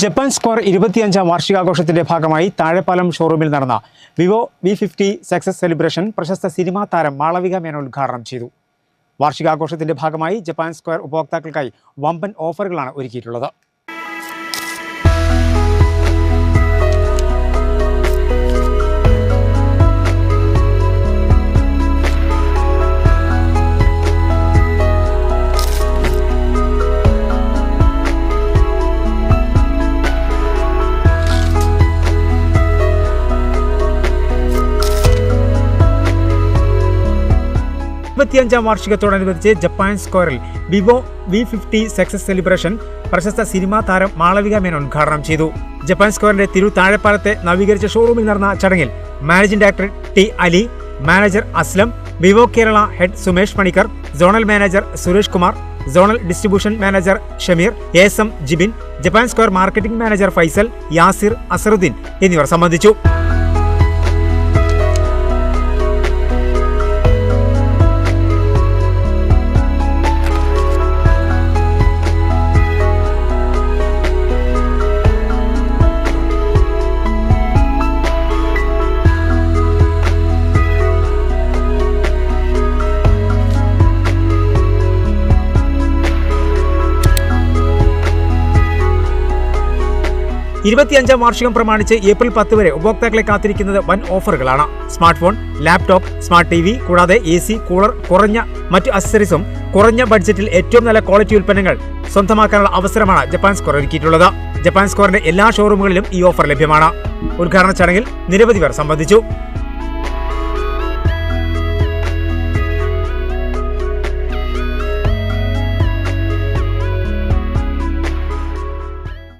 Japan square ഇരുപത്തിയഞ്ചാം വാർഷികാഘോഷത്തിന്റെ ഭാഗമായി താഴെപ്പാലം ഷോറൂമിൽ നടന്ന Vivo V fifty success celebration പ്രശസ്ത സിനിമാ താരം മാളവിക മേനോൻ ഉദ്ഘാടനം ചെയ്തു. വാർഷികാഘോഷത്തിന്റെ ഭാഗമായി ജപ്പാൻ സ്ക്വയർ ഉപഭോക്താക്കൾക്കായി വമ്പൻ ഓഫറുകളാണ് ഒരുക്കിയിട്ടുള്ളത്. ഇരുപത്തിയഞ്ചാം വാർഷികത്തോടനുബന്ധിച്ച് ജപ്പാൻ സ്ക്വയറിൽ Vivo V fifty success celebration പ്രശസ്ത സിനിമാ താരം മാളവിക മേനോൻ ഉദ്ഘാടനം ചെയ്തു. ജപ്പാൻ സ്ക്വയറിന്റെ തിരു താഴെപ്പാലത്തെ നവീകരിച്ച ഷോറൂമിൽ നടന്ന ചടങ്ങിൽ managing director T Ali manager Aslam Vivo Kerala head Sumesh Panicker zonal manager Suresh Kumar zonal distribution manager Shameer S M Jibin Japan Square marketing manager Faisal Yasir Azharuddin എന്നിവർ സംബന്ധിച്ചു. ഇരുപത്തിയഞ്ചാം വാർഷികം പ്രമാണിച്ച് ഏപ്രിൽ പത്ത് വരെ ഉപഭോക്താക്കളെ കാത്തിരിക്കുന്നത് വൻ ഓഫറുകളാണ്. Smart phone laptop smart T V കൂടാതെ എ സി കൂളർ കുറഞ്ഞ മറ്റു അക്സസറീസും കുറഞ്ഞ ബഡ്ജറ്റിൽ ഏറ്റവും നല്ല ക്വാളിറ്റി ഉൽപ്പന്നങ്ങൾ സ്വന്തമാക്കാനുള്ള അവസരമാണ് ജപ്പാൻ സ്കോർ ഒരുക്കിയിട്ടുള്ളത്. ജപ്പാൻ സ്കോറിന്റെ എല്ലാ ഷോറൂമുകളിലും ഈ ഓഫർ ലഭ്യമാണ്. ഉദ്ഘാടന ചടങ്ങിൽ നിരവധി പേർ സംബന്ധിച്ചു.